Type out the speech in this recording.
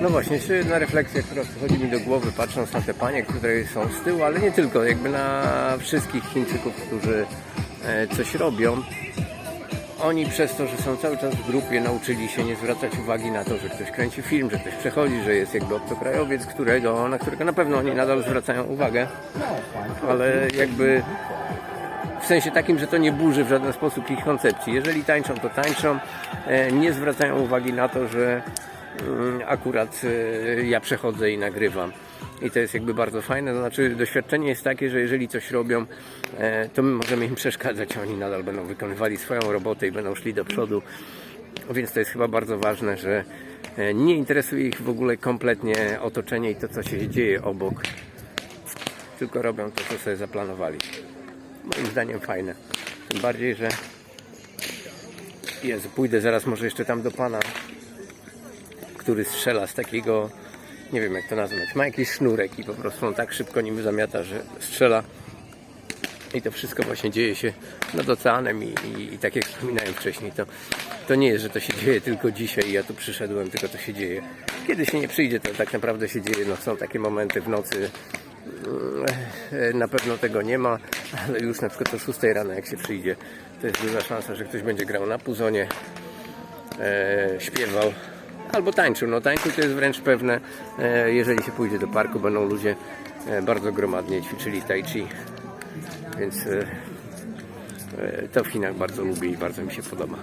No właśnie, jeszcze jedna refleksja, która przychodzi mi do głowy, patrząc na te panie, które są z tyłu, ale nie tylko, jakby na wszystkich Chińczyków, którzy e, coś robią. Oni przez to, że są cały czas w grupie, nauczyli się nie zwracać uwagi na to, że ktoś kręci film, że ktoś przechodzi, że jest jakby obcokrajowiec, którego, na którego na pewno oni nadal zwracają uwagę, ale jakby w sensie takim, że to nie burzy w żaden sposób ich koncepcji. Jeżeli tańczą, to tańczą, e, nie zwracają uwagi na to, że akurat e, ja przechodzę i nagrywam. I to jest jakby bardzo fajne. To znaczy, doświadczenie jest takie, że jeżeli coś robią, e, to my możemy im przeszkadzać, oni nadal będą wykonywali swoją robotę i będą szli do przodu. Więc to jest chyba bardzo ważne, że e, nie interesuje ich w ogóle kompletnie otoczenie i to, co się dzieje obok, tylko robią to, co sobie zaplanowali moim zdaniem fajne. Tym bardziej, że Jezu, pójdę zaraz może jeszcze tam do pana, który strzela z takiego, nie wiem jak to nazwać, ma jakiś sznurek i po prostu on tak szybko nim zamiata, że strzela. I to wszystko właśnie dzieje się nad oceanem i, i, i tak jak wspominałem wcześniej, to, to nie jest, że to się dzieje tylko dzisiaj i ja tu przyszedłem, tylko to się dzieje. Kiedy się nie przyjdzie, to tak naprawdę się dzieje. No, są takie momenty w nocy, E, na pewno tego nie ma, ale już na przykład o 6 rano jak się przyjdzie, to jest duża szansa, że ktoś będzie grał na puzonie, e, śpiewał albo tańczył. No tańczył to jest wręcz pewne, e, jeżeli się pójdzie do parku, będą ludzie e, bardzo gromadnie ćwiczyli tai chi, więc e, to w Chinach bardzo lubię i bardzo mi się podoba.